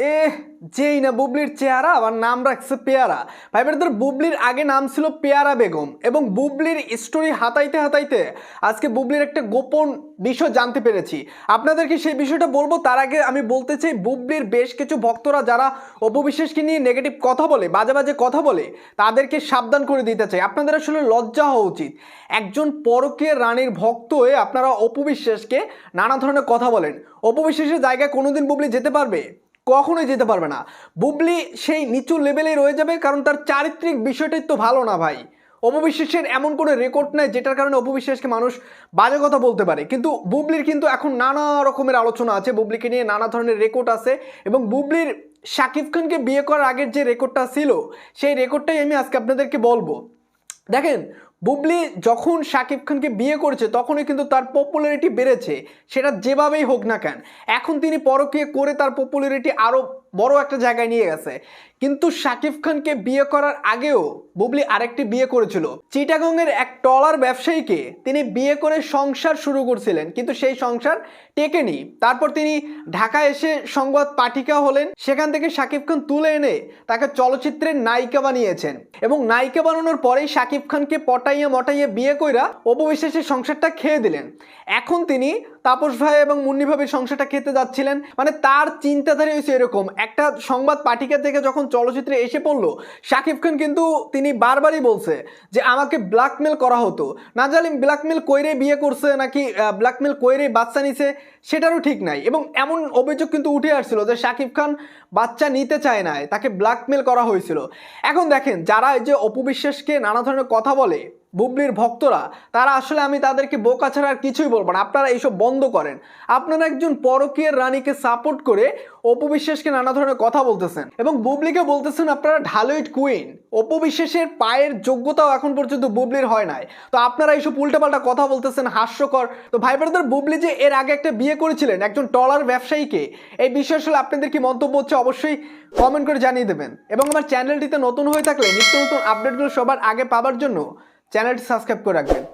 এ যেই না বুবলির চেহারা, আবার নাম রাখছে পেয়ারা। ভাই ব্রাদার বুবলির আগে নাম ছিল পেয়ারা বেগম এবং বুবলির স্টোরি হাতাইতে হাতাইতে আজকে বুবলির একটা গোপন বিষয় জানতে পেরেছি। আপনাদেরকে সেই বিষয়টা বলব, তার আগে আমি বলতে চাই, বুবলির বেশ কিছু ভক্তরা যারা অপবিশ্বাসকে নিয়ে নেগেটিভ কথা বলে, বাজে বাজে কথা বলে, তাদেরকে সাবধান করে দিতে চাই। আপনাদের আসলে লজ্জা হওয়া উচিত। একজন পরকীয় রানীর ভক্ত হয়ে আপনারা অপবিশ্বাসকে নানা ধরনের কথা বলেন। অপবিশ্বাসের জায়গায় কোনোদিন বুবলি যেতে পারবে? কখনোই যেতে পারবে না। বুবলি সেই নিচু লেভেলে রয়ে যাবে, কারণ তার চারিত্রিক বিষয়টাই তো ভালো না ভাই। অপবিশ্বাসের এমন কোনো রেকর্ড নেই, যেটার কারণে অপবিশ্বাসকে মানুষ বাজে কথা বলতে পারে। কিন্তু বুবলির কিন্তু এখন নানা রকমের আলোচনা আছে, বুবলিকে নিয়ে নানা ধরনের রেকর্ড আছে, এবং বুবলির শাকিব খানকে বিয়ে করার আগের যে রেকর্ডটা ছিল, সেই রেকর্ডটাই আমি আজকে আপনাদেরকে বলব। দেখেন বুবলি যখন শাকিব খানকে বিয়ে করেছে, তখনই কিন্তু তার পপুলারিটি বেড়েছে। সেটা যেভাবেই হোক না কেন, এখন তিনি পরকীয় করে তার পপুলারিটি আরও বড় একটা জায়গায় নিয়ে গেছে। কিন্তু শাকিব খানকে বিয়ে করার আগেও বুবলি আরেকটি বিয়ে করেছিল। চিটাগংয়ের এক টলার ব্যবসায়ীকে তিনি বিয়ে করে সংসার শুরু করছিলেন, কিন্তু সেই সংসার টেকেনি। তারপর তিনি ঢাকা এসে সংবাদ পাঠিকা হলেন, সেখান থেকে শাকিব খান তুলে এনে তাকে চলচ্চিত্রের নায়িকা বানিয়েছেন। এবং নায়িকা বানানোর পরেই শাকিব খানকে পটাইয়া মটাইয়া বিয়ে কইরা অপবিশ্বাসের সংসারটা খেয়ে দিলেন। এখন তিনি তাপস ভাই এবং মুন্নি ভাবির সংসারটা খেতে যাচ্ছিলেন। মানে তার চিন্তাধারা হয়েছে এরকম। একটা সংবাদ পাঠিকা থেকে যখন চলচ্চিত্রে এসে পড়ল, শাকিব খান কিন্তু তিনি বারবারই বলছে যে, আমাকে ব্ল্যাকমেল করা হতো। না জানি ব্ল্যাকমেল কইরে বিয়ে করছে নাকি ব্ল্যাকমেল কইরে বাচ্চা নিছে? সেটারও ঠিক নাই। এবং এমন অভিযোগ কিন্তু উঠে আসছিল যে, শাকিব খান বাচ্চা নিতে চায় না তাকে ব্ল্যাকমেল করা হয়েছিল। এখন দেখেন, যারা এই যে অপবিশ্বাসকে নানা ধরনের কথা বলে বুবলির ভক্তরা, তারা আসলে আমি তাদেরকে বোকা ছাড়া আর কিছুই বলব না। আপনারা এইসব বন্ধ করেন। আপনারা একজন পরকীয়ের রানীকে সাপোর্ট করে অপবিশ্বাসকে নানা ধরনের কথা বলতেছেন এবং বুবলিকে বলতেছেন, আপনারা ঢালুইট কুইন অপবিশ্বাসের পায়ের যোগ্যতাও এখন পর্যন্ত বুবলির হয় নাই। তো আপনারা এইসব উল্টাপাল্টা কথা বলতেছেন, হাস্যকর। তো ভাই ব্রাদার, বুবলি যে এর আগে একটা বিয়ে করেছিলেন একজন টলার ব্যবসায়ীকে, এই বিষয়ে আসলে আপনাদের কি মন্তব্য হচ্ছে অবশ্যই কমেন্ট করে জানিয়ে দেবেন। এবং আমার চ্যানেলটিতে নতুন হয়ে থাকলে নিত্য নতুন আপডেটগুলো সবার আগে পাবার জন্য চ্যানেলটি সাবস্ক্রাইব করে রাখবেন।